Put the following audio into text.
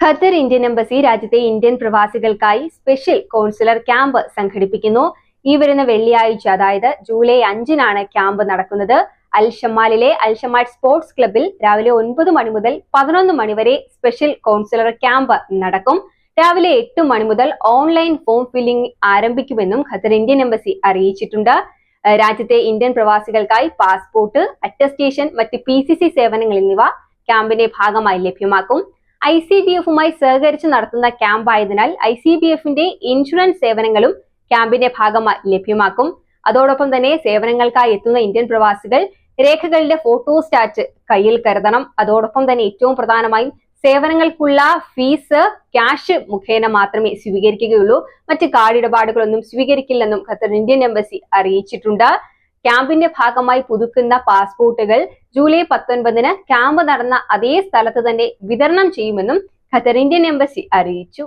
Qatar Indian embassy രാജ്യത്തെ Indian പ്രവാസികൾക്കായി special consular camp സംഘടിപ്പിക്കുന്നു. ഈ വരുന്ന വെള്ളിയാഴ്ച അതായത് ജൂലൈ അഞ്ചിനാണ് ക്യാമ്പ് നടക്കുന്നത്. അൽ ഷമാലിലെ അൽ ഷമാൽ സ്പോർട്സ് ക്ലബിൽ രാവിലെ ഒൻപത് മണി മുതൽ പതിനൊന്ന് മണി വരെ സ്പെഷ്യൽ കോൺസുലർ ക്യാമ്പ് നടക്കും. രാവിലെ എട്ട് മണി മുതൽ ഓൺലൈൻ ഫോം ഫില്ലിംഗ് ആരംഭിക്കുമെന്നും ഖത്തർ ഇന്ത്യൻ എംബസി അറിയിച്ചിട്ടുണ്ട്. രാജ്യത്തെ ഇന്ത്യൻ പ്രവാസികൾക്കായി പാസ്പോർട്ട് അറ്റസ്റ്റേഷൻ മറ്റ് പി സേവനങ്ങൾ എന്നിവ ക്യാമ്പിന്റെ ഭാഗമായി ലഭ്യമാക്കും. ഐ സി ബി എഫുമായി സഹകരിച്ച് നടത്തുന്ന ക്യാമ്പായതിനാൽ ഐ സി ബി എഫിന്റെ ഇൻഷുറൻസ് സേവനങ്ങളും ക്യാമ്പിന്റെ ഭാഗമായി ലഭ്യമാക്കും. അതോടൊപ്പം തന്നെ സേവനങ്ങൾക്കായി എത്തുന്ന ഇന്ത്യൻ പ്രവാസികൾ രേഖകളുടെ ഫോട്ടോസ്റ്റാറ്റ് കയ്യിൽ കരുതണം. അതോടൊപ്പം തന്നെ ഏറ്റവും പ്രധാനമായും സേവനങ്ങൾക്കുള്ള ഫീസ് ക്യാഷ് മുഖേന മാത്രമേ സ്വീകരിക്കുകയുള്ളൂ. മറ്റ് കാർഡ് ഇടപാടുകളൊന്നും സ്വീകരിക്കില്ലെന്നും ഖത്തർ ഇന്ത്യൻ എംബസി അറിയിച്ചിട്ടുണ്ട്. ക്യാമ്പിന്റെ ഭാഗമായി പുതുക്കുന്ന പാസ്പോർട്ടുകൾ ജൂലൈ പത്തൊൻപതിന് ക്യാമ്പ് നടന്ന അതേ സ്ഥലത്ത് തന്നെ വിതരണം ചെയ്യുമെന്നും ഖത്തർ ഇന്ത്യൻ എംബസി അറിയിച്ചു.